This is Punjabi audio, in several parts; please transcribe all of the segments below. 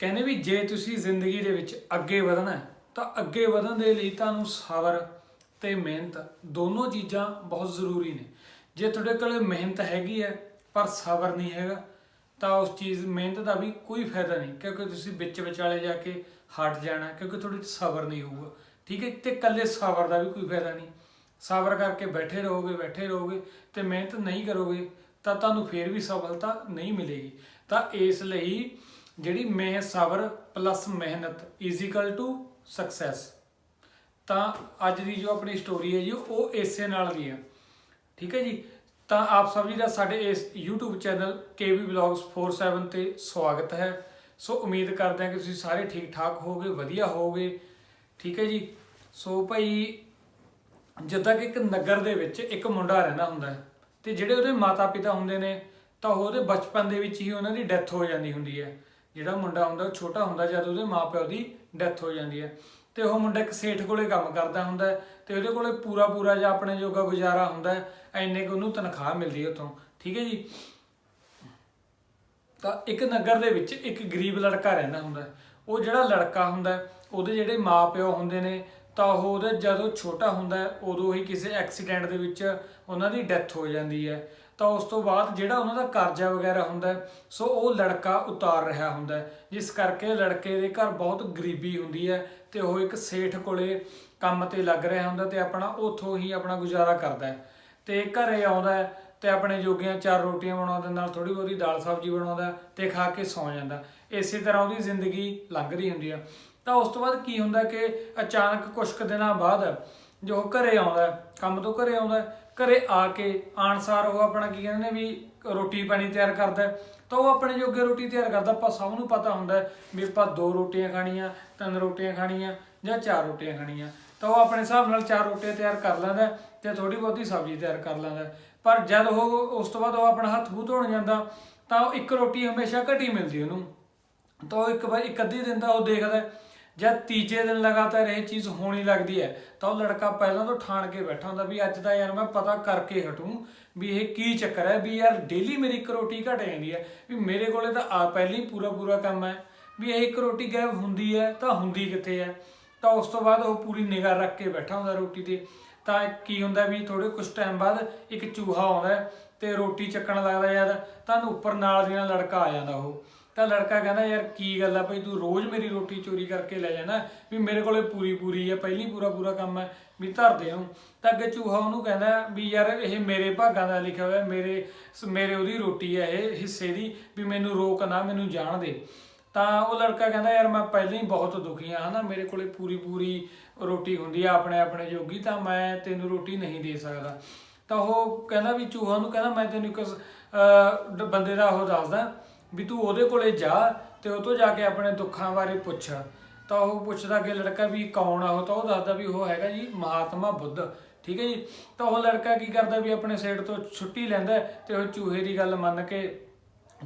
ਕਹਿੰਦੇ ਵੀ ਜੇ ਤੁਸੀਂ ਜ਼ਿੰਦਗੀ ਦੇ ਵਿੱਚ ਅੱਗੇ ਵਧਣਾ ਹੈ, ਤਾਂ ਅੱਗੇ ਵਧਣ ਦੇ ਲਈ ਤੁਹਾਨੂੰ ਸਬਰ ਤੇ ਮਿਹਨਤ ਦੋਨੋਂ ਚੀਜ਼ਾਂ ਬਹੁਤ ਜ਼ਰੂਰੀ ਨੇ। ਜੇ ਤੁਹਾਡੇ ਕੋਲ ਮਿਹਨਤ ਹੈਗੀ ਹੈ ਪਰ ਸਬਰ ਨਹੀਂ ਹੈਗਾ ਤਾਂ ਉਸ ਚੀਜ਼ ਮਿਹਨਤ ਦਾ ਵੀ ਕੋਈ ਫਾਇਦਾ ਨਹੀਂ ਕਿਉਂਕਿ ਤੁਸੀਂ ਵਿੱਚ ਵਿਚਾਲੇ ਜਾ ਕੇ ਹਟ ਜਾਣਾ ਕਿਉਂਕਿ ਤੁਹਾਡੇ 'ਚ ਸਬਰ ਨਹੀਂ ਹੋਊਗਾ। ਠੀਕ ਹੈ ਤੇ ਇਕੱਲੇ ਸਬਰ ਦਾ ਵੀ ਕੋਈ ਫਾਇਦਾ ਨਹੀਂ। ਸਬਰ ਕਰਕੇ ਬੈਠੇ ਰਹੋਗੇ ਬੈਠੇ ਰਹੋਗੇ ਤੇ ਮਿਹਨਤ ਨਹੀਂ ਕਰੋਗੇ ਤਾਂ ਤੁਹਾਨੂੰ ਫੇਰ ਵੀ ਸਫਲਤਾ ਨਹੀਂ ਮਿਲੇਗੀ। ਤਾਂ ਇਸ ਲਈ ਜਿਹੜੀ ਮੈਂ ਸਬਰ ਪਲੱਸ ਮਿਹਨਤ ਇਜ਼ ਇਕੁਅਲ ਟੂ ਸਕਸੈਸ ਤਾਂ ਅੱਜ ਦੀ ਜੋ ਆਪਣੀ ਸਟੋਰੀ ਹੈ ਜੀ, ਉਹ ਇਸੇ ਨਾਲ ਦੀ ਹੈ। ਠੀਕ ਹੈ ਜੀ? ਤਾਂ ਆਪ ਸਭ ਜੀ ਦਾ ਸਾਡੇ ਇਸ YouTube ਚੈਨਲ KB Vlogs 47 ਤੇ ਸਵਾਗਤ ਹੈ। ਸੋ ਉਮੀਦ ਕਰਦੇ ਹਾਂ ਕਿ ਤੁਸੀਂ ਸਾਰੇ ਠੀਕ ਠਾਕ ਹੋਵੋਗੇ, ਵਧੀਆ ਹੋਵੋਗੇ। ਠੀਕ ਹੈ ਜੀ? ਸੋ ਭਾਈ, ਜਿੱਦਾਂ ਕਿ ਇੱਕ ਨਗਰ ਦੇ ਵਿੱਚ ਇੱਕ ਮੁੰਡਾ ਰਹਿੰਦਾ ਹੁੰਦਾ ਹੈ ਤੇ ਜਿਹੜੇ ਉਹਦੇ ਮਾਤਾ-ਪਿਤਾ ਹੁੰਦੇ ਨੇ, ਤਾਂ ਉਹਦੇ ਬਚਪਨ ਦੇ ਵਿੱਚ ਹੀ ਉਹਨਾਂ ਦੀ ਡੈਥ ਹੋ ਜਾਂਦੀ ਹੁੰਦੀ ਹੈ। ਜਿਹੜਾ ਮੁੰਡਾ ਹੁੰਦਾ, ਉਹ ਛੋਟਾ ਹੁੰਦਾ, ਜਦ ਉਹਦੇ ਮਾਪਿਓ ਦੀ ਡੈਥ ਹੋ ਜਾਂਦੀ ਹੈ। ਤੇ ਉਹ ਮੁੰਡਾ ਇੱਕ ਸੇਠ ਕੋਲੇ ਕੰਮ ਕਰਦਾ ਹੁੰਦਾ ਹੈ ਤੇ ਉਹਦੇ ਕੋਲੇ ਪੂਰਾ ਪੂਰਾ ਜਿਹਾ ਆਪਣੇ ਜੋਗਾ ਗੁਜ਼ਾਰਾ ਹੁੰਦਾ ਹੈ, ਐਨੇ ਕੁ ਉਹਨੂੰ ਤਨਖਾਹ ਮਿਲਦੀ ਹੈ ਉਤੋਂ ਠੀਕ ਹੈ ਜੀ? ਤਾਂ ਇੱਕ ਨਗਰ ਦੇ ਵਿੱਚ ਇੱਕ ਗਰੀਬ ਲੜਕਾ ਰਹਿੰਦਾ ਹੁੰਦਾ ਉਹ ਜਿਹੜਾ ਲੜਕਾ ਹੁੰਦਾ ਉਹਦੇ ਜਿਹੜੇ ਮਾਪਿਓ ਹੁੰਦੇ ਨੇ, ਤਾਂ ਉਹ ਉਹਦੇ ਜਦੋਂ ਛੋਟਾ ਹੁੰਦਾ ਉਦੋਂ ਹੀ ਕਿਸੇ ਐਕਸੀਡੈਂਟ ਦੇ ਵਿੱਚ ਉਹਨਾਂ ਦੀ ਡੈਥ ਹੋ ਜਾਂਦੀ ਹੈ। ਤਾਂ ਉਸ ਤੋਂ ਬਾਅਦ ਜਿਹੜਾ ਉਹਨਾਂ ਦਾ ਕਰਜ਼ਾ ਵਗੈਰਾ ਹੁੰਦਾ ਸੋ ਉਹ ਲੜਕਾ ਉਤਾਰ ਰਿਹਾ ਹੁੰਦਾ ਜਿਸ ਕਰਕੇ ਲੜਕੇ ਦੇ ਘਰ ਬਹੁਤ ਗਰੀਬੀ ਹੁੰਦੀ ਹੈ ਤੇ ਉਹ ਇੱਕ ਸੇਠ ਕੋਲੇ ਕੰਮ ਤੇ ਲੱਗ ਰਿਹਾ ਹੁੰਦਾ ਤੇ ਆਪਣਾ ਉੱਥੋਂ ਹੀ ਆਪਣਾ ਗੁਜ਼ਾਰਾ ਕਰਦਾ ਹੈ। ਤੇ ਘਰੇ ਆਉਂਦਾ ਹੈ ਤੇ ਆਪਣੇ ਜੋਗੀਆਂ ਚਾਰ ਰੋਟੀਆਂ ਬਣਾਉਂਦਾ ਨਾਲ ਥੋੜੀ ਬਹੁਤੀ ਦਾਲ ਸਬਜ਼ੀ ਬਣਾਉਂਦਾ ਤੇ ਖਾ ਕੇ ਸੌਂ ਜਾਂਦਾ ਇਸੇ ਤਰ੍ਹਾਂ ਉਹਦੀ ਜ਼ਿੰਦਗੀ ਲੰਘ ਰਹੀ ਹੁੰਦੀ ਆ ਤਾਂ ਉਸ ਤੋਂ ਬਾਅਦ ਕੀ ਹੁੰਦਾ ਕਿ ਅਚਾਨਕ ਕੁਝ ਕੁ ਦਿਨਾਂ ਬਾਅਦ ਜੋ ਉਹ ਘਰੇ ਆਉਂਦਾ ਕੰਮ ਤੋਂ ਘਰੇ ਆਉਂਦਾ ਘਰੇ ਆ ਕੇ ਆਨਸਾਰ ਉਹ ਆਪਣਾ ਕੀ ਕਹਿੰਦੇ ਨੇ ਵੀ ਰੋਟੀ ਪਾਣੀ ਤਿਆਰ ਕਰਦਾ ਤਾਂ ਉਹ ਆਪਣੇ ਜੋਗੇ ਰੋਟੀ ਤਿਆਰ ਕਰਦਾ, ਆਪਾਂ ਸਭ ਨੂੰ ਪਤਾ ਹੁੰਦਾ ਵੀ ਆਪਾਂ ਦੋ ਰੋਟੀਆਂ ਖਾਣੀਆਂ, ਤਿੰਨ ਰੋਟੀਆਂ ਖਾਣੀਆਂ ਜਾਂ ਚਾਰ ਰੋਟੀਆਂ ਖਾਣੀਆਂ। ਤਾਂ ਉਹ ਆਪਣੇ ਹਿਸਾਬ ਨਾਲ ਚਾਰ ਰੋਟੀਆਂ ਤਿਆਰ ਕਰ ਲੈਂਦਾ ਹੈ ਤੇ ਥੋੜੀ ਬਹੁਤੀ ਸਬਜ਼ੀ ਤਿਆਰ ਕਰ ਲੈਂਦਾ ਪਰ ਜਦ ਉਹ ਉਸ ਤੋਂ ਬਾਅਦ ਉਹ ਆਪਣਾ ਹੱਥ ਮੂੰਹ ਧੋਣ ਜਾਂਦਾ, ਤਾਂ ਉਹ ਇੱਕ ਰੋਟੀ ਹਮੇਸ਼ਾ ਘਟੀ ਮਿਲਦੀ ਉਹਨੂੰ। ਤਾਂ ਉਹ ਇੱਕ ਵਾਰ, ਇੱਕ ਅੱਧੀ ਦਿਨ ਦਾ ਉਹ ਦੇਖਦਾ ਜਦ ਤੀਜੇ ਦਿਨ ਲਗਾਤਾਰ ਇਹ ਚੀਜ਼ ਹੋਣੀ ਲੱਗਦੀ ਹੈ, ਤਾਂ ਉਹ ਲੜਕਾ ਪਹਿਲਾਂ ਤੋਂ ਠਾਣ ਕੇ ਬੈਠਾ ਹੁੰਦਾ ਵੀ ਅੱਜ ਦਾ ਯਾਰ ਮੈਂ ਪਤਾ ਕਰਕੇ ਹਟੂੰ ਵੀ ਇਹ ਕੀ ਚੱਕਰ ਹੈ, ਵੀ ਯਾਰ ਡੇਲੀ ਮੇਰੀ ਇੱਕ ਰੋਟੀ ਘਟ ਜਾਂਦੀ ਹੈ, ਵੀ ਮੇਰੇ ਕੋਲੇ ਤਾਂ ਆ ਪਹਿਲਾਂ ਹੀ ਪੂਰਾ ਪੂਰਾ ਕੰਮ ਹੈ, ਵੀ ਇਹ ਇੱਕ ਰੋਟੀ ਗਾਇਬ ਹੁੰਦੀ ਹੈ ਤਾਂ ਹੁੰਦੀ ਕਿੱਥੇ ਹੈ? ਤਾਂ ਉਸ ਤੋਂ ਬਾਅਦ ਉਹ ਪੂਰੀ ਨਿਗਾਹ ਰੱਖ ਕੇ ਬੈਠਾ ਹੁੰਦਾ ਰੋਟੀ ਤੇ, ਤਾਂ ਕੀ ਹੁੰਦਾ ਵੀ ਥੋੜੇ ਕੁਝ ਟਾਈਮ ਬਾਅਦ ਇੱਕ ਚੂਹਾ ਆਉਂਦਾ ਹੈ ਤੇ ਰੋਟੀ ਚੱਕਣ ਲੱਗਦਾ ਯਾਰ ਤੁਹਾਨੂੰ ਉੱਪਰ ਨਾਲ ਦੀ ਨਾਲ ਲੜਕਾ ਆ ਜਾਂਦਾ ਉਹ। ਤਾਂ ਲੜਕਾ ਕਹਿੰਦਾ, ਯਾਰ, ਕੀ ਗੱਲ ਆ ਭਾਈ ਤੂੰ ਰੋਜ਼ ਮੇਰੀ ਰੋਟੀ ਚੋਰੀ ਕਰਕੇ ਲੈ ਜਾਣਾ। ਵੀ ਮੇਰੇ ਕੋਲੇ ਪੂਰੀ ਪੂਰੀ ਹੈ ਪਹਿਲੀ ਪੂਰਾ ਪੂਰਾ ਕੰਮ ਹੈ ਵੀ ਧਰ ਦੇ ਨੂੰ ਤਾਂ ਅੱਗੇ ਚੂਹਾ ਉਹਨੂੰ ਕਹਿੰਦਾ ਵੀ, ਯਾਰ, ਇਹ ਮੇਰੇ ਭਾਗਾਂ ਦਾ ਲਿਖਿਆ ਹੋਇਆ, ਮੇਰੇ ਮੇਰੇ ਉਹਦੀ ਰੋਟੀ ਹੈ ਇਹ ਹਿੱਸੇ ਦੀ, ਵੀ ਮੈਨੂੰ ਰੋਕ ਨਾ, ਮੈਨੂੰ ਜਾਣ ਦੇ। ਤਾਂ ਉਹ ਲੜਕਾ ਕਹਿੰਦਾ, ਯਾਰ, ਮੈਂ ਪਹਿਲਾਂ ਹੀ ਬਹੁਤ ਦੁਖੀ ਆ, ਹਨਾ? ਮੇਰੇ ਕੋਲੇ ਪੂਰੀ ਪੂਰੀ ਰੋਟੀ ਹੁੰਦੀ ਆ, ਆਪਣੇ ਆਪਣੇ ਜੋਗੀ, ਤਾਂ ਮੈਂ ਤੈਨੂੰ ਰੋਟੀ ਨਹੀਂ ਦੇ ਸਕਦਾ। ਤਾਂ ਉਹ ਕਹਿੰਦਾ ਵੀ, ਚੂਹਾ ਨੂੰ ਕਹਿੰਦਾ, ਮੈਂ ਤੈਨੂੰ ਇੱਕ ਬੰਦੇ ਦਾ ਉਹ ਦੱਸਦਾ ਵੀ ਤੂੰ ਉਹਦੇ ਕੋਲੇ ਜਾ ਤੇ ਉਹ ਤੋਂ ਜਾ ਕੇ ਆਪਣੇ ਦੁੱਖਾਂ ਬਾਰੇ ਪੁੱਛ। ਤਾਂ ਉਹ ਪੁੱਛਦਾ ਕਿ ਲੜਕਾ ਵੀ ਕੌਣ ਆ ਉਹ, ਤਾਂ ਉਹ ਦੱਸਦਾ ਵੀ ਉਹ ਹੈਗਾ ਜੀ ਮਹਾਤਮਾ ਬੁੱਧ, ਠੀਕ ਹੈ ਜੀ? ਤਾਂ ਉਹ ਲੜਕਾ ਕੀ ਕਰਦਾ ਵੀ ਆਪਣੇ ਸਾਈਡ ਤੋਂ ਛੁੱਟੀ ਲੈਂਦਾ ਹੈ ਤੇ ਉਹ ਚੂਹੇ ਦੀ ਗੱਲ ਮੰਨ ਕੇ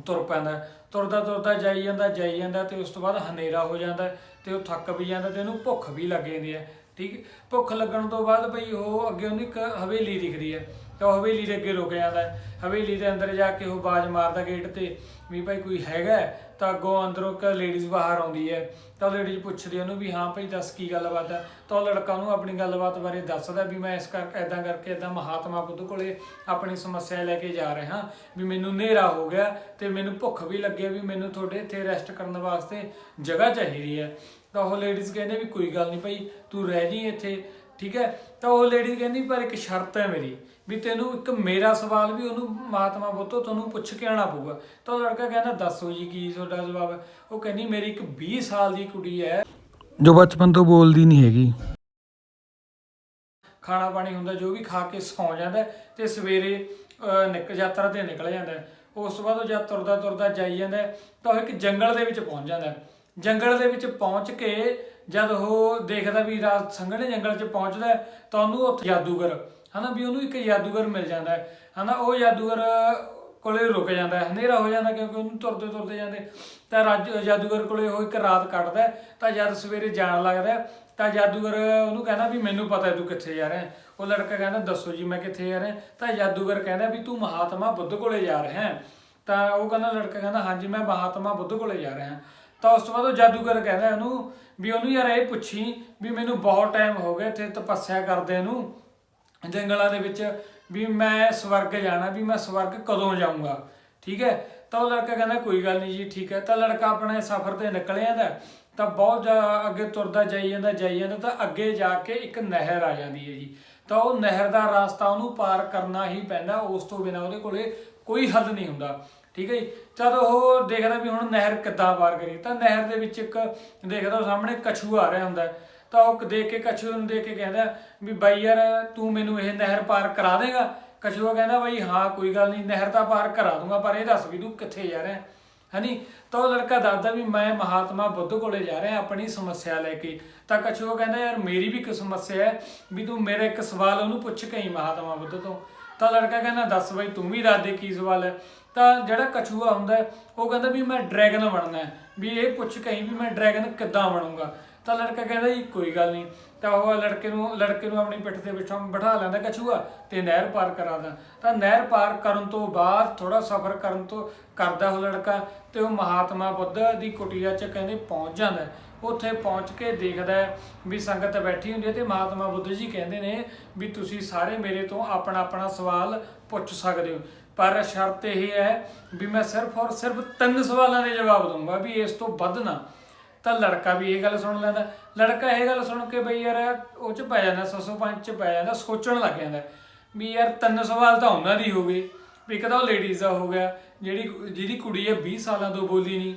ਤੁਰ ਪੈਂਦਾ। ਤੁਰਦਾ ਤੁਰਦਾ ਜਾਈ ਜਾਂਦਾ ਜਾਈ ਜਾਂਦਾ ਤੇ ਉਸ ਤੋਂ ਬਾਅਦ ਹਨੇਰਾ ਹੋ ਜਾਂਦਾ ਹੈ ਤੇ ਉਹ ਥੱਕ ਵੀ ਜਾਂਦਾ ਤੇ ਉਹਨੂੰ ਭੁੱਖ ਵੀ ਲੱਗ ਜਾਂਦੀ ਹੈ। ਠੀਕ ਭੁੱਖ ਲੱਗਣ ਤੋਂ ਬਾਅਦ ਭਈ ਉਹ ਅੱਗੇ ਉਹਨੂੰ ਇੱਕ ਹਵੇਲੀ ਦਿਖਦੀ ਹੈ। ਤਾਂ ਉਹ ਹਵੇਲੀ ਦੇ ਅੱਗੇ ਰੁਕ ਜਾਂਦਾ ਹਵੇਲੀ ਦੇ ਅੰਦਰ ਜਾ ਕੇ ਉਹ ਬਾਜ਼ ਮਾਰਦਾ ਗੇਟ ਤੇ ਵੀ ਭਾਈ ਕੋਈ ਹੈਗਾ ਤਾਂ ਅੱਗੋਂ ਅੰਦਰੋਂ ਇੱਕ ਲੇਡੀਜ਼ ਬਾਹਰ ਆਉਂਦੀ ਹੈ। ਤਾਂ ਲੇਡੀਜ਼ ਪੁੱਛਦੀ ਉਹਨੂੰ ਵੀ ਹਾਂ ਭਾਈ ਦੱਸ ਕੀ ਗੱਲਬਾਤ ਹੈ? ਤਾਂ ਉਹ ਲੜਕਾ ਉਹਨੂੰ ਆਪਣੀ ਗੱਲਬਾਤ ਬਾਰੇ ਦੱਸਦਾ ਵੀ ਮੈਂ ਇਸ ਕਰਕੇ ਐਦਾਂ ਕਰਕੇ ਐਦਾਂ ਮਹਾਤਮਾ ਬੁੱਧ ਕੋਲੇ ਆਪਣੀ ਸਮੱਸਿਆ ਲੈ ਕੇ ਜਾ ਰਿਹਾ ਵੀ ਮੈਨੂੰ ਹਨੇਰਾ ਹੋ ਗਿਆ ਤੇ ਮੈਨੂੰ ਭੁੱਖ ਵੀ ਲੱਗੀ ਵੀ ਮੈਨੂੰ ਤੁਹਾਡੇ ਇੱਥੇ ਰੈਸਟ ਕਰਨ ਵਾਸਤੇ ਜਗ੍ਹਾ ਚਾਹੀਦੀ ਹੈ। ਤਾਂ ਉਹ ਲੇਡੀਜ਼ ਕਹਿੰਦੇ ਵੀ ਕੋਈ ਗੱਲ ਨਹੀਂ ਭਾਈ ਤੂੰ ਰਹਿ ਜੀ ਇੱਥੇ ਠੀਕ ਹੈ? ਤਾਂ ਉਹ ਲੇਡੀ ਕਹਿੰਦੀ ਪਰ ਇੱਕ ਸ਼ਰਤ ਹੈ ਮੇਰੀ ਵੀ ਤੈਨੂੰ ਇੱਕ ਮੇਰਾ ਸਵਾਲ ਵੀ ਉਹਨੂੰ ਮਹਾਤਮਾ ਬੁੱਧੋ ਤੁਹਾਨੂੰ ਪੁੱਛ ਕੇ ਆਣਾ ਪਊਗਾ। ਤਾਂ ਉਹ ਲੜਕਾ ਕਹਿੰਦਾ ਦੱਸੋ ਜੀ ਕੀ ਤੁਹਾਡਾ ਜਵਾਬ ਹੈ? ਉਹ ਕਹਿੰਦੀ ਮੇਰੀ ਇੱਕ 20 ਸਾਲ ਦੀ ਕੁੜੀ ਹੈ। ਜੋ ਬਚਪਨ ਤੋਂ ਬੋਲਦੀ ਨਹੀਂ ਹੈਗੀ। ਖਾਣਾ ਪਾਣੀ ਹੁੰਦਾ ਜੋ ਵੀ ਖਾ ਕੇ ਸੌਂ ਜਾਂਦਾ ਤੇ ਸਵੇਰੇ ਨਿਕ ਯਾਤਰਾ ਤੇ ਨਿਕਲ ਜਾਂਦਾ। ਉਸ ਤੋਂ ਬਾਅਦ ਉਹ ਜਦ ਤੁਰਦਾ ਤੁਰਦਾ ਜਾਈ ਜਾਂਦਾ ਤਾਂ ਉਹ ਇੱਕ ਜੰਗਲ ਦੇ ਵਿੱਚ ਪਹੁੰਚ ਜਾਂਦਾ। ਜੰਗਲ ਦੇ ਵਿੱਚ ਪਹੁੰਚ ਕੇ ਜਦ ਉਹ ਦੇਖਦਾ ਵੀ ਰਾਤ ਸੰਘਣੇ ਜੰਗਲ 'ਚ ਪਹੁੰਚਦਾ ਤਾਂ ਉਹਨੂੰ ਉੱਥੇ ਜਾਦੂਗਰ, ਹਨਾ ਵੀ ਉਹਨੂੰ ਇੱਕ ਜਾਦੂਗਰ ਮਿਲ ਜਾਂਦਾ ਹੈ, ਹਨਾ ਉਹ ਜਾਦੂਗਰ ਕੋਲੇ ਰੁਕ ਜਾਂਦਾ ਹੈ, ਹਨੇਰਾ ਹੋ ਜਾਂਦਾ ਕਿਉਂਕਿ ਉਹਨੂੰ ਤੁਰਦੇ ਤੁਰਦੇ ਜਾਂਦੇ। ਤਾਂ ਰਾਜ, ਜਾਦੂਗਰ ਕੋਲੇ ਉਹ ਇੱਕ ਰਾਤ ਕੱਟਦਾ ਤਾਂ ਜਦ ਸਵੇਰੇ ਜਾਣ ਲੱਗਦਾ ਤਾਂ ਜਾਦੂਗਰ ਉਹਨੂੰ ਕਹਿੰਦਾ ਵੀ ਮੈਨੂੰ ਪਤਾ ਹੈ ਤੂੰ ਕਿੱਥੇ ਜਾ ਰਿਹਾ ਉਹ ਲੜਕਾ ਕਹਿੰਦਾ, ਦੱਸੋ ਜੀ ਮੈਂ ਕਿੱਥੇ ਜਾ ਰਿਹਾ ਤਾਂ ਜਾਦੂਗਰ ਕਹਿੰਦਾ ਵੀ ਤੂੰ ਮਹਾਤਮਾ ਬੁੱਧ ਕੋਲੇ ਜਾ ਰਿਹਾ ਤਾਂ ਉਹ ਕਹਿੰਦਾ, ਲੜਕਾ ਕਹਿੰਦਾ, ਹਾਂਜੀ ਮੈਂ ਮਹਾਤਮਾ ਬੁੱਧ ਕੋਲੇ ਜਾ ਰਿਹਾ ਤਾਂ ਉਸ ਤੋਂ ਬਾਅਦ ਉਹ ਜਾਦੂਗਰ ਕਹਿੰਦਾ ਉਹਨੂੰ ਵੀ ਉਹਨੂੰ ਯਾਰ ਇਹ ਪੁੱਛੀ ਵੀ ਮੈਨੂੰ ਬਹੁਤ ਟਾਈਮ ਹੋ ਗਿਆ ਇੱਥੇ ਤਪੱਸਿਆ ਕਰਦੇ ਨੂੰ, ਜੰਗਲਾਂ ਦੇ ਵਿੱਚ ਵੀ ਮੈਂ ਸਵਰਗ ਜਾਣਾ, ਵੀ ਮੈਂ ਸਵਰਗ ਕਦੋਂ ਜਾਊਂਗਾ, ਠੀਕ ਹੈ? ਤਾਂ ਉਹ ਲੜਕਾ ਕਹਿੰਦਾ ਕੋਈ ਗੱਲ ਨਹੀਂ ਜੀ, ਠੀਕ ਹੈ। ਤਾਂ ਲੜਕਾ ਆਪਣੇ ਸਫ਼ਰ ਤੇ ਨਿਕਲ ਜਾਂਦਾ, ਤਾਂ ਬਹੁਤ ਅੱਗੇ ਤੁਰਦਾ ਜਾਈ ਜਾਂਦਾ ਜਾਈ ਜਾਂਦਾ, ਤਾਂ ਅੱਗੇ ਜਾ ਕੇ ਇੱਕ ਨਹਿਰ ਆ ਜਾਂਦੀ ਹੈ ਜੀ। ਤਾਂ ਉਹ ਨਹਿਰ ਦਾ ਰਸਤਾ ਉਹਨੂੰ ਪਾਰ ਕਰਨਾ ਹੀ ਪੈਂਦਾ, ਉਸ ਤੋਂ ਬਿਨਾ ਉਹਦੇ ਕੋਲੇ ਕੋਈ ਹੱਲ ਨਹੀਂ ਹੁੰਦਾ। ਠੀਕ ਹੈ ਜੀ? ਜਦ ਉਹ ਦੇਖਦਾ ਵੀ ਹੁਣ ਨਹਿਰ ਕਿੱਦਾਂ ਪਾਰ ਕਰੀ ਤਾਂ ਨਹਿਰ ਦੇ ਵਿੱਚ ਇੱਕ ਦੇਖਦਾ ਉਹ ਸਾਹਮਣੇ ਕਛੂ ਆ ਰਿਹਾ ਹੁੰਦਾ। ਤਾਂ ਉਹ ਦੇਖ ਕੇ ਕਛੂ ਨੂੰ ਦੇਖ ਕੇ ਕਹਿੰਦਾ ਵੀ ਬਾਈ ਯਾਰ, ਤੂੰ ਮੈਨੂੰ ਇਹ ਨਹਿਰ ਪਾਰ ਕਰਾ ਦੇਗਾ? ਕਛੂਆ ਕਹਿੰਦਾ ਬਾਈ, ਹਾਂ, ਕੋਈ ਗੱਲ ਨਹੀਂ, ਨਹਿਰ ਤਾਂ ਪਾਰ ਕਰਾ ਦੂੰਗਾ, ਪਰ ਇਹ ਦੱਸ ਵੀ ਤੂੰ ਕਿੱਥੇ ਜਾ ਰਿਹਾ ਹਨੀ? ਤਾਂ ਉਹ ਲੜਕਾ ਦੱਸਦਾ ਵੀ ਮੈਂ ਮਹਾਤਮਾ ਬੁੱਧ ਕੋਲੇ ਜਾ ਰਿਹਾ, ਆਪਣੀ ਸਮੱਸਿਆ ਲੈ ਕੇ। ਤਾਂ ਕਛੂਆ ਕਹਿੰਦਾ, ਯਾਰ, ਮੇਰੀ ਵੀ ਇੱਕ ਸਮੱਸਿਆ ਹੈ ਵੀ ਤੂੰ ਮੇਰਾ ਇੱਕ ਸਵਾਲ ਉਹਨੂੰ ਪੁੱਛ ਕੇ ਹੀ ਮਹਾਤਮਾ ਬੁੱਧ ਤੋਂ। ਤਾਂ ਲੜਕਾ ਕਹਿੰਦਾ, ਦੱਸ ਬਾਈ, ਤੂੰ ਵੀ ਦੱਸ ਦੇ ਕੀ ਸਵਾਲ ਹੈ? ਤਾਂ ਜਿਹੜਾ ਕਛੂਆ ਹੁੰਦਾ ਉਹ ਕਹਿੰਦਾ ਵੀ ਮੈਂ ਡਰੈਗਨ ਬਣਨਾ ਹੈ, ਵੀ ਇਹ ਪੁੱਛ ਕਹੀਂ ਵੀ ਮੈਂ ਡਰੈਗਨ ਕਿੱਦਾਂ ਬਣੂੰਗਾ। ਤਾਂ ਲੜਕਾ ਕਹਿੰਦਾ ਜੀ, ਕੋਈ ਗੱਲ ਨਹੀਂ। ਤਾਂ ਉਹ ਲੜਕੇ ਨੂੰ ਲੜਕੇ ਨੂੰ ਆਪਣੀ ਪਿੱਠ ਦੇ ਬਿਠਾ ਬਿਠਾ ਲੈਂਦਾ ਕਛੂਆ ਤੇ ਨਹਿਰ ਪਾਰ ਕਰਾਦਾ ਤਾਂ ਨਹਿਰ ਪਾਰ ਕਰਨ ਤੋਂ ਬਾਅਦ ਥੋੜਾ ਸਫ਼ਰ ਕਰਨ ਤੋਂ ਕਰਦਾ ਉਹ ਲੜਕਾ ਤੇ ਉਹ ਮਹਾਤਮਾ ਬੁੱਧ ਦੀ ਕੁਟੀਆ 'ਚ ਕਹਿੰਦੇ ਪਹੁੰਚ ਜਾਂਦਾ ਉੱਥੇ ਪਹੁੰਚ ਕੇ ਦੇਖਦਾ ਵੀ ਸੰਗਤ ਬੈਠੀ ਹੁੰਦੀ ਹੈ ਤੇ ਮਹਾਤਮਾ ਬੁੱਧ ਜੀ ਕਹਿੰਦੇ ਨੇ ਵੀ ਤੁਸੀਂ ਸਾਰੇ ਮੇਰੇ ਤੋਂ ਆਪਣਾ ਆਪਣਾ ਸਵਾਲ ਪੁੱਛ ਸਕਦੇ ਹੋ। ਪਰ ਸ਼ਰਤ ਇਹ ਹੈ ਵੀ ਮੈਂ ਸਿਰਫ ਔਰ ਸਿਰਫ ਤਿੰਨ ਸਵਾਲਾਂ ਦੇ ਜਵਾਬ ਦਊਂਗਾ ਵੀ ਇਸ ਤੋਂ ਵੱਧ ਨਾ। ਤਾਂ ਲੜਕਾ ਵੀ ਇਹ ਗੱਲ ਸੁਣ ਲੈਂਦਾ। ਲੜਕਾ ਇਹ ਗੱਲ ਸੁਣ ਕੇ ਬਈ ਯਾਰ ਉਹ ਚ ਪੈ ਜਾਂਦਾ 605 ਚ ਪੈ ਜਾਂਦਾ, ਸੋਚਣ ਲੱਗ ਜਾਂਦਾ ਵੀ ਯਾਰ ਤਿੰਨ ਸਵਾਲ ਤਾਂ ਉਹਨਾਂ ਦੀ ਹੋ ਗਏ। ਵੀ ਇੱਕ ਤਾਂ ਉਹ ਲੇਡੀਜ਼ ਦਾ ਹੋ ਗਿਆ, ਜਿਹੜੀ ਜਿਹਦੀ ਕੁੜੀ ਹੈ 20 ਸਾਲਾਂ ਤੋਂ ਬੋਲੀ ਨਹੀਂ।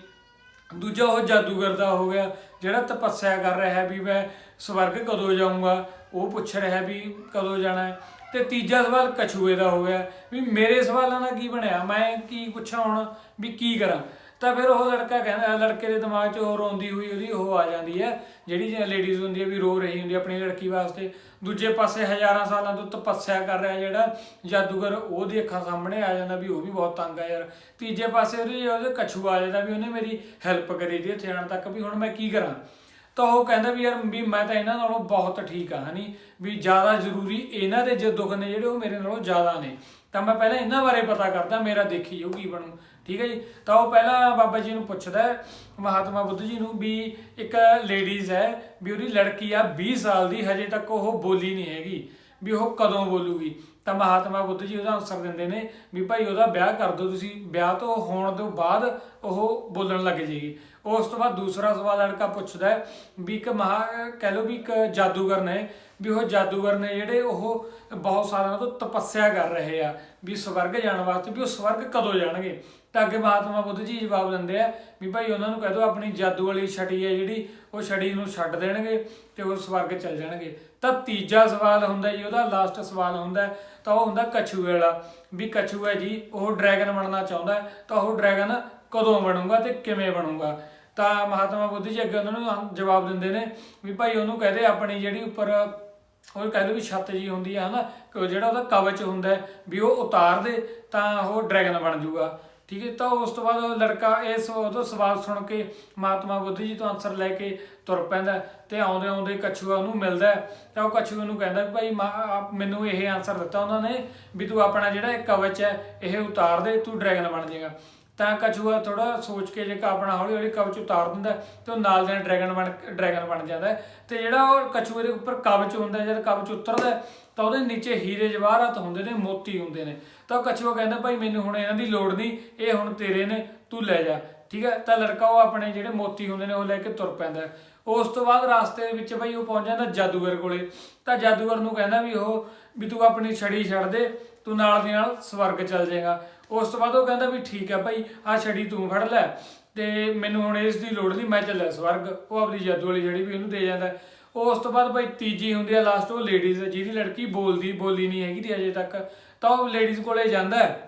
ਦੂਜਾ ਉਹ ਜਾਦੂਗਰ ਦਾ ਹੋ ਗਿਆ, ਜਿਹੜਾ ਤਪੱਸਿਆ ਕਰ ਰਿਹਾ ਹੈ ਵੀ ਮੈਂ ਸਵਰਗ ਕਦੋਂ ਜਾਊਂਗਾ, ਉਹ ਪੁੱਛ ਰਿਹਾ ਵੀ ਕਦੋਂ ਜਾਣਾ ਹੈ। ਤੇ ਤੀਜਾ ਸਵਾਲ ਕਛੂਏ ਦਾ ਹੋ ਗਿਆ, ਵੀ ਮੇਰੇ ਸਵਾਲਾਂ ਦਾ ਕੀ ਬਣਿਆ? ਮੈਂ ਕੀ ਪੁੱਛਾਂ ਹੁਣ ਵੀ ਕੀ ਕਰਾਂ? ਤਾਂ ਫਿਰ ਉਹ ਲੜਕਾ ਕਹਿੰਦਾ, ਲੜਕੇ ਦੇ ਦਿਮਾਗ 'ਚ ਉਹ ਰੋਂਦੀ ਹੋਈ ਉਹਦੀ ਉਹ ਆ ਜਾਂਦੀ ਹੈ, ਜਿਹੜੀ ਲੇਡੀਜ਼ ਹੁੰਦੀ ਹੈ ਵੀ ਰੋ ਰਹੀ ਹੁੰਦੀ ਹੈ ਆਪਣੀ ਲੜਕੀ ਵਾਸਤੇ। ਦੂਜੇ ਪਾਸੇ ਹਜ਼ਾਰਾਂ ਸਾਲਾਂ ਤੋਂ ਤਪੱਸਿਆ ਕਰ ਰਿਹਾ ਜਿਹੜਾ ਜਾਦੂਗਰ, ਉਹਦੀ ਅੱਖਾਂ ਸਾਹਮਣੇ ਆ ਜਾਂਦਾ ਵੀ ਉਹ ਵੀ ਬਹੁਤ ਤੰਗ ਆ ਯਾਰ। ਤੀਜੇ ਪਾਸੇ ਉਹਦੇ ਉਹਦੇ ਕਛੂ ਆ ਜਾਂਦਾ ਵੀ ਉਹਨੇ ਮੇਰੀ ਹੈਲਪ ਕਰੀ ਦੀ ਇੱਥੇ ਆਉਣ ਤੱਕ ਵੀ ਹੁਣ ਮੈਂ ਕੀ ਕਰਾਂ? ਤਾਂ ਉਹ ਕਹਿੰਦਾ ਵੀ ਯਾਰ ਵੀ ਮੈਂ ਤਾਂ ਇਹਨਾਂ ਨਾਲੋਂ ਬਹੁਤ ਠੀਕ ਆ, ਹਨੀ, ਵੀ ਜ਼ਿਆਦਾ ਜ਼ਰੂਰੀ ਇਹਨਾਂ ਦੇ ਜੋ ਦੁੱਖ ਨੇ ਜਿਹੜੇ ਉਹ ਮੇਰੇ ਨਾਲੋਂ ਜ਼ਿਆਦਾ ਨੇ। ਤਾਂ ਮੈਂ ਪਹਿਲਾਂ ਇਹਨਾਂ ਬਾਰੇ ਪਤਾ ਕਰਦਾ, ਮੇਰਾ ਦੇਖੀ ਜਾਊ ਕੀ ਬਣੂ। ਠੀਕ ਹੈ ਜੀ? ਤਾਂ ਉਹ ਪਹਿਲਾਂ ਬਾਬਾ ਜੀ ਨੂੰ ਪੁੱਛਦਾ ਮਹਾਤਮਾ ਬੁੱਧ ਜੀ ਨੂੰ ਵੀ ਇੱਕ ਲੇਡੀਜ਼ ਹੈ, ਵੀ ਉਹਦੀ ਲੜਕੀ ਆ 20 ਸਾਲ ਦੀ, ਹਜੇ ਤੱਕ ਉਹ ਬੋਲੀ ਨਹੀਂ ਹੈਗੀ। ਵੀ ਉਹ ਕਦੋਂ ਬੋਲੂਗੀ? ਤਾਂ ਮਹਾਤਮਾ ਬੁੱਧ ਜੀ ਉਹਦਾ ਆਨਸਰ ਦਿੰਦੇ ਨੇ ਵੀ ਭਾਈ ਉਹਦਾ ਵਿਆਹ ਕਰ ਦਿਓ ਤੁਸੀਂ। ਵਿਆਹ ਤੋਂ ਹੋਣ ਤੋਂ ਬਾਅਦ ਉਹ ਬੋਲਣ ਲੱਗ ਜੇਗੀ ਉਸ ਤੋਂ ਬਾਅਦ ਦੂਸਰਾ ਸਵਾਲ ਲੜਕਾ ਪੁੱਛਦਾ ਹੈ ਵੀ ਇੱਕ ਮਹਾ ਕਹਿ ਲਓ ਵੀ ਇੱਕ ਜਾਦੂਗਰ ਨੇ, ਵੀ ਉਹ ਜਾਦੂਗਰ ਨੇ ਜਿਹੜੇ ਉਹ ਬਹੁਤ ਸਾਲਾਂ ਤੋਂ ਤਪੱਸਿਆ ਕਰ ਰਹੇ ਆ, ਵੀ ਸਵਰਗ ਜਾਣ ਵਾਸਤੇ, ਵੀ ਉਹ ਸਵਰਗ ਕਦੋਂ ਜਾਣਗੇ? ਤਾਂ ਅੱਗੇ ਮਹਾਤਮਾ ਬੁੱਧ ਜੀ ਜਵਾਬ ਦਿੰਦੇ ਆ ਵੀ ਭਾਈ ਉਹਨਾਂ ਨੂੰ ਕਹਿ ਦਿਓ ਆਪਣੀ ਜਾਦੂ ਵਾਲੀ ਛੜੀ ਹੈ ਜਿਹੜੀ, ਉਹ ਛੜੀ ਨੂੰ ਛੱਡ ਦੇਣਗੇ ਤੇ ਉਹ ਸਵਰਗ ਚਲ ਜਾਣਗੇ। ਤਾਂ ਤੀਜਾ ਸਵਾਲ ਹੁੰਦਾ ਜੀ, ਉਹਦਾ ਲਾਸਟ ਸਵਾਲ ਹੁੰਦਾ ਤਾਂ ਉਹ ਹੁੰਦਾ ਕਛੂਏ ਵਾਲਾ। ਵੀ ਕਛੂਆ ਜੀ, ਉਹ ਡਰੈਗਨ ਬਣਨਾ ਚਾਹੁੰਦਾ ਤਾਂ ਉਹ ਡਰੈਗਨ ਕਦੋਂ ਬਣੂਗਾ ਤੇ ਕਿਵੇਂ ਬਣੂਗਾ? ਤਾਂ ਮਹਾਤਮਾ ਬੁੱਧ ਜੀ ਅੱਗੇ ਉਹਨਾਂ ਨੂੰ ਜਵਾਬ ਦਿੰਦੇ ਨੇ ਵੀ ਭਾਈ ਉਹਨੂੰ ਕਹਦੇ ਆਪਣੀ ਜਿਹੜੀ ਉੱਪਰ, ਉਹ ਕਹਿ ਲਓ ਵੀ ਛੱਤ ਜੀ ਹੁੰਦੀ ਹੈ ਹਨਾ, ਕਿ ਜਿਹੜਾ ਉਹਦਾ ਕਵਚ ਹੁੰਦਾ ਵੀ ਉਹ ਉਤਾਰ ਦੇ, ਤਾਂ ਉਹ ਡਰੈਗਨ ਬਣ ਜਾਊਗਾ ਠੀਕ ਹੈ, ਤਾਂ ਉਸ ਤੋਂ ਬਾਅਦ ਲੜਕਾ ਇਸ ਉਹਦਾ ਸਵਾਲ ਸੁਣ ਕੇ ਮਹਾਤਮਾ ਬੁੱਧ ਜੀ ਤੋਂ ਆਨਸਰ ਲੈ ਕੇ ਤੁਰ ਪੈਂਦਾ ਹੈ ਤੇ ਆਉਂਦੇ ਆਉਂਦੇ ਕਛੂਆ ਉਹਨੂੰ ਮਿਲਦਾ ਤਾਂ ਉਹ ਕਛੂਆ ਨੂੰ ਕਹਿੰਦਾ ਵੀ ਭਾਈ ਮਾ- ਆਪ- ਮੈਨੂੰ ਇਹ ਆਨਸਰ ਦਿੱਤਾ ਉਹਨਾਂ ਨੇ ਵੀ ਤੂੰ ਆਪਣਾ ਜਿਹੜਾ ਇਹ ਕਵਚ ਹੈ, ਇਹ ਉਤਾਰ ਦੇ, ਤੂੰ ਡਰੈਗਨ ਬਣ ਜਾਏਗਾ। ਤਾਂ ਕਛੂਆ ਥੋੜਾ ਸੋਚ ਕੇ ਜੇ ਆਪਣਾ ਹੌਲੀ ਹੌਲੀ ਕਵਚ ਉਤਾਰ ਦਿੰਦਾ ਹੈ ਤੇ ਉਹ ਨਾਲ ਦੇ ਡਰੈਗਨ ਬਣ ਡਰੈਗਨ ਬਣ ਜਾਂਦਾ ਹੈ। ਤੇ ਜਿਹੜਾ ਉਹ ਕਛੂਏ ਦੇ ਉੱਪਰ ਕਵਚ ਹੁੰਦਾ ਹੈ, ਜਦ ਕਵਚ ਉਤਰਦਾ ਤਾਂ ਉਹਦੇ ਨੀਚੇ ਹੀਰੇ ਜਵਾਹਰਾਤ ਹੁੰਦੇ ਨੇ ਮੋਤੀ ਹੁੰਦੇ ਨੇ। ਤਾਂ ਉਹ ਕਛੂਆ ਕਹਿੰਦਾ ਭਾਈ ਮੈਨੂੰ ਹੁਣ ਇਹਨਾਂ ਦੀ ਲੋੜ ਨਹੀਂ ਇਹ ਹੁਣ ਤੇਰੇ ਨੇ ਤੂੰ ਲੈ ਜਾ। ਠੀਕ ਹੈ? ਤਾਂ ਲੜਕਾ ਉਹ ਆਪਣੇ ਜਿਹੜੇ ਮੋਤੀ ਹੁੰਦੇ ਨੇ ਉਹ ਲੈ ਕੇ ਤੁਰ ਪੈਂਦਾ ਉਸ ਤੋਂ ਬਾਅਦ ਰਾਸਤੇ ਦੇ ਵਿੱਚ ਭਾਈ ਉਹ ਪਹੁੰਚ ਜਾਂਦਾ ਜਾਦੂਗਰ ਕੋਲੇ। ਤਾਂ ਜਾਦੂਗਰ ਨੂੰ ਕਹਿੰਦਾ ਵੀ ਉਹ ਵੀ ਤੂੰ ਆਪਣੀ ਛੜੀ ਛੱਡ ਦੇ ਤੂੰ ਨਾਲ ਦੀ ਨਾਲ ਸਵਰਗ ਚਲ ਜਾਏਗਾ। ਉਸ ਤੋਂ ਬਾਅਦ ਉਹ ਕਹਿੰਦਾ ਵੀ ਠੀਕ ਹੈ ਭਾਈ, ਆਹ ਛੜੀ ਤੂੰ ਫੜ ਲੈ ਤੇ ਮੈਨੂੰ ਹੁਣ ਇਸ ਦੀ ਲੋੜ ਨਹੀਂ, ਮੈਂ ਚੱਲਿਆ ਸਵਰਗ। ਉਹ ਆਪਣੀ ਜਾਦੂ ਵਾਲੀ ਛੜੀ ਵੀ ਉਹਨੂੰ ਦੇ ਜਾਂਦਾ। ਉਸ ਤੋਂ ਬਾਅਦ ਭਾਈ ਤੀਜੀ ਹੁੰਦੀ ਆ ਲਾਸਟ ਉਹ ਲੇਡੀਜ਼ ਜਿਹਦੀ ਲੜਕੀ ਬੋਲਦੀ, ਬੋਲੀ ਨਹੀਂ ਹੈਗੀ ਦੀ ਅਜੇ ਤੱਕ। ਤਾਂ ਉਹ ਲੇਡੀਜ਼ ਕੋਲੇ ਜਾਂਦਾ ਹੈ।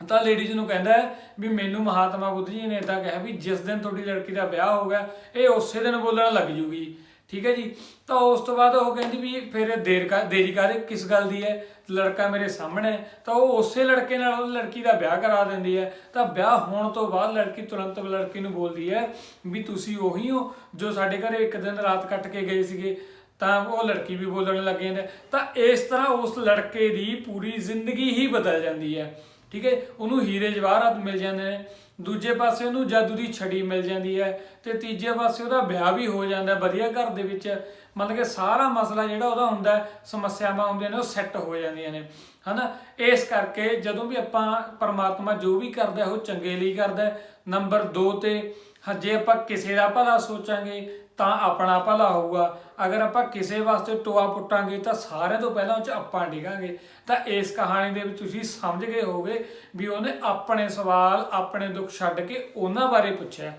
ਤਾਂ ਲੇਡੀਜ਼ ਨੂੰ ਕਹਿੰਦਾ ਵੀ ਮੈਨੂੰ ਮਹਾਤਮਾ ਬੁੱਧ ਜੀ ਨੇ ਤਾਂ ਕਿਹਾ ਵੀ ਜਿਸ ਦਿਨ ਤੁਹਾਡੀ ਲੜਕੀ ਦਾ ਵਿਆਹ ਹੋ ਗਿਆ, ਇਹ ਉਸੇ ਦਿਨ ਬੋਲਣ ਲੱਗ ਜੂਗੀ। ਠੀਕ ਹੈ ਜੀ? ਤਾਂ ਉਸ ਤੋਂ ਬਾਅਦ ਉਹ ਕਹਿੰਦੀ ਵੀ ਫਿਰ ਦੇਰ ਕਾ ਦੇਰੀ ਕਾਰੇ, ਕਿਸ ਗੱਲ ਦੀ ਹੈ? ਲੜਕਾ ਮੇਰੇ ਸਾਹਮਣੇ ਤਾਂ ਉਹ ਉਸੇ ਲੜਕੇ ਨਾਲ ਉਹ ਲੜਕੀ ਦਾ ਵਿਆਹ ਕਰਾ ਦਿੰਦੀ ਹੈ। ਤਾਂ ਵਿਆਹ ਹੋਣ ਤੋਂ ਬਾਅਦ ਲੜਕੀ ਤੁਰੰਤ ਲੜਕੀ ਨੂੰ ਬੋਲਦੀ ਹੈ ਵੀ ਤੁਸੀਂ ਉਹੀ ਹੋ ਜੋ ਸਾਡੇ ਘਰੇ ਇੱਕ ਦਿਨ ਰਾਤ ਕੱਟ ਕੇ ਗਏ ਸੀਗੇ। ਤਾਂ ਉਹ ਲੜਕੀ ਵੀ ਬੋਲਣ ਲੱਗ ਜਾਂਦੀ ਤਾਂ ਇਸ ਤਰ੍ਹਾਂ ਉਸ ਲੜਕੇ ਦੀ ਪੂਰੀ ਜ਼ਿੰਦਗੀ ਹੀ ਬਦਲ ਜਾਂਦੀ ਹੈ। ਠੀਕ ਹੈ? ਉਹਨੂੰ ਹੀਰੇ ਜਵਾਹਰਾਤ ਮਿਲ ਜਾਂਦੇ ਨੇ। ਦੂਜੇ ਪਾਸੇ ਉਹਨੂੰ ਜਾਦੂ ਦੀ ਛੜੀ ਮਿਲ ਜਾਂਦੀ ਹੈ ਤੇ ਤੀਜੇ ਪਾਸੇ ਉਹਦਾ ਵਿਆਹ ਵੀ ਹੋ ਜਾਂਦਾ ਵਧੀਆ ਘਰ ਦੇ ਵਿੱਚ। ਮਤਲਬ ਕਿ ਸਾਰਾ ਮਸਲਾ ਜਿਹੜਾ ਉਹਦਾ ਹੁੰਦਾ, ਸਮੱਸਿਆਵਾਂ ਹੁੰਦੀਆਂ ਨੇ, ਉਹ ਸੈੱਟ ਹੋ ਜਾਂਦੀਆਂ ਨੇ। ਹਨਾ? ਇਸ ਕਰਕੇ ਜਦੋਂ ਵੀ ਆਪਾਂ ਪਰਮਾਤਮਾ ਜੋ ਵੀ ਕਰਦਾ, ਉਹ ਚੰਗੇ ਲਈ ਕਰਦਾ ਨੰਬਰ 2 ਤੇ, ਹ- ਜੇ ਆਪਾਂ ਕਿਸੇ ਦਾ ਭਲਾ ਸੋਚਾਂਗੇ ਤਾਂ ਆਪਣਾ ਭਲਾ ਹੋਊਗਾ। ਅਗਰ ਆਪਾਂ ਕਿਸੇ ਵਾਸਤੇ ਟੋਆ ਪੁੱਟਾਂਗੇ, ਤਾਂ ਸਾਰਿਆਂ ਤੋਂ ਪਹਿਲਾਂ ਉਹ ਚ ਆਪਾਂ ਡਿਗਾਂਗੇ। ਤਾਂ ਇਸ ਕਹਾਣੀ ਦੇ ਵਿੱਚ ਤੁਸੀਂ ਸਮਝ ਗਏ ਹੋਗੇ ਵੀ ਉਹਨੇ ਆਪਣੇ ਸਵਾਲ, ਆਪਣੇ ਦੁੱਖ ਛੱਡ ਕੇ ਉਹਨਾਂ ਬਾਰੇ ਪੁੱਛਿਆ।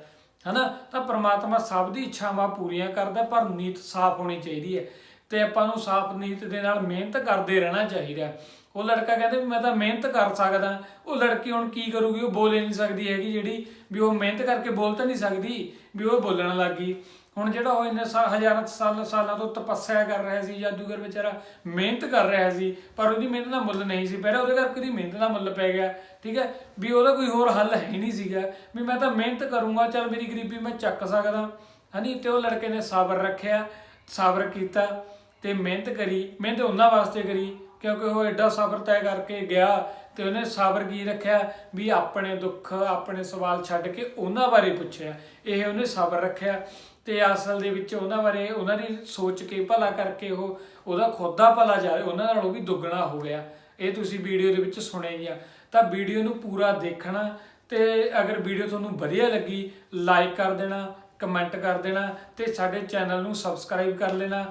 ਹਨਾ? ਤਾਂ ਪ੍ਰਮਾਤਮਾ ਸਭ ਦੀ ਇੱਛਾਵਾਂ ਪੂਰੀਆਂ ਕਰਦਾ, ਪਰ ਨੀਤ ਸਾਫ਼ ਹੋਣੀ ਚਾਹੀਦੀ ਹੈ। ਤੇ ਆਪਾਂ ਨੂੰ ਸਾਫ਼ ਨੀਤ ਦੇ ਨਾਲ ਮਿਹਨਤ ਕਰਦੇ ਰਹਿਣਾ ਚਾਹੀਦਾ। ਉਹ ਲੜਕਾ ਕਹਿੰਦਾ ਵੀ ਮੈਂ ਤਾਂ ਮਿਹਨਤ ਕਰ ਸਕਦਾ। ਉਹ ਲੜਕੀ ਹੁਣ ਕੀ ਕਰੂਗੀ? ਉਹ ਬੋਲ ਨਹੀਂ ਸਕਦੀ ਹੈਗੀ ਜਿਹੜੀ ਵੀ ਉਹ ਮਿਹਨਤ ਕਰਕੇ ਬੋਲ ਤਾਂ ਨਹੀਂ ਸਕਦੀ, ਵੀ ਉਹ ਬੋਲਣ ਲੱਗੀ ਹੁਣ ਜਿਹੜਾ ਉਹ ਇੰਨੇ ਸਾਲ ਹਜ਼ਾਰਾਂ ਸਾਲ, ਸਾਲਾਂ ਤੋਂ ਤਪੱਸਿਆ ਕਰ ਰਿਹਾ ਸੀ, ਜਾਦੂਗਰ ਵਿਚਾਰਾ ਮਿਹਨਤ ਕਰ ਰਿਹਾ ਸੀ, ਪਰ ਉਹਦੀ ਮਿਹਨਤ ਦਾ ਮੁੱਲ ਨਹੀਂ ਸੀ। ਪਹਿਲਾਂ ਉਹਦੇ ਕਰਕੇ ਉਹਦੀ ਮਿਹਨਤ ਦਾ ਮੁੱਲ ਪੈ ਗਿਆ, ਠੀਕ ਹੈ? ਵੀ ਉਹਦਾ ਕੋਈ ਹੋਰ ਹੱਲ ਹੈ ਹੀ ਨਹੀਂ ਸੀਗਾ, ਵੀ ਮੈਂ ਤਾਂ ਮਿਹਨਤ ਕਰੂੰਗਾ, ਚਲ ਮੇਰੀ ਗਰੀਬੀ ਮੈਂ ਚੱਕ ਸਕਦਾ। ਹਨੀ ਤੇ ਉਹ ਲੜਕੇ ਨੇ ਸਬਰ ਰੱਖਿਆ, ਸਬਰ ਕੀਤਾ ਤੇ ਮਿਹਨਤ ਕਰੀ, ਮਿਹਨਤ ਉਹਨਾਂ ਵਾਸਤੇ ਕਰੀ, ਕਿਉਂਕਿ ਉਹ ਐਡਾ ਸਬਰ ਤੈਅ ਕਰਕੇ ਗਿਆ ਤੇ ਉਹਨੇ ਸਬਰ ਕੀ ਰੱਖਿਆ? ਵੀ ਆਪਣੇ ਦੁੱਖ, ਆਪਣੇ ਸਵਾਲ ਛੱਡ ਕੇ ਉਹਨਾਂ ਬਾਰੇ ਪੁੱਛਿਆ। ਇਹ ਉਹਨੇ ਸਬਰ ਰੱਖਿਆ ਤੇ ਅਸਲ ਦੇ ਵਿੱਚ ਉਹਨਾਂ ਬਾਰੇ ਉਹਨਾਂ ਦੀ ਸੋਚ ਕੇ ਭਲਾ ਕਰਕੇ ਉਹ ਉਹਦਾ ਖੁਦ ਦਾ ਭਲਾ ਜਾ ਉਹਨਾਂ ਨਾਲੋਂ ਵੀ ਦੁੱਗਣਾ ਹੋ ਗਿਆ। ਇਹ ਤੁਸੀਂ ਵੀਡੀਓ ਦੇ ਵਿੱਚ ਸੁਣਿਆ ਹੀ ਆ ਤਾਂ ਵੀਡੀਓ ਨੂੰ ਪੂਰਾ ਦੇਖਣਾ ਤੇ ਅਗਰ ਵੀਡੀਓ ਤੁਹਾਨੂੰ ਵਧੀਆ ਲੱਗੀ ਲਾਈਕ ਕਰ ਦੇਣਾ ਕਮੈਂਟ ਕਰ ਦੇਣਾ ਤੇ ਸਾਡੇ ਚੈਨਲ ਨੂੰ ਸਬਸਕ੍ਰਾਈਬ ਕਰ ਲੈਣਾ।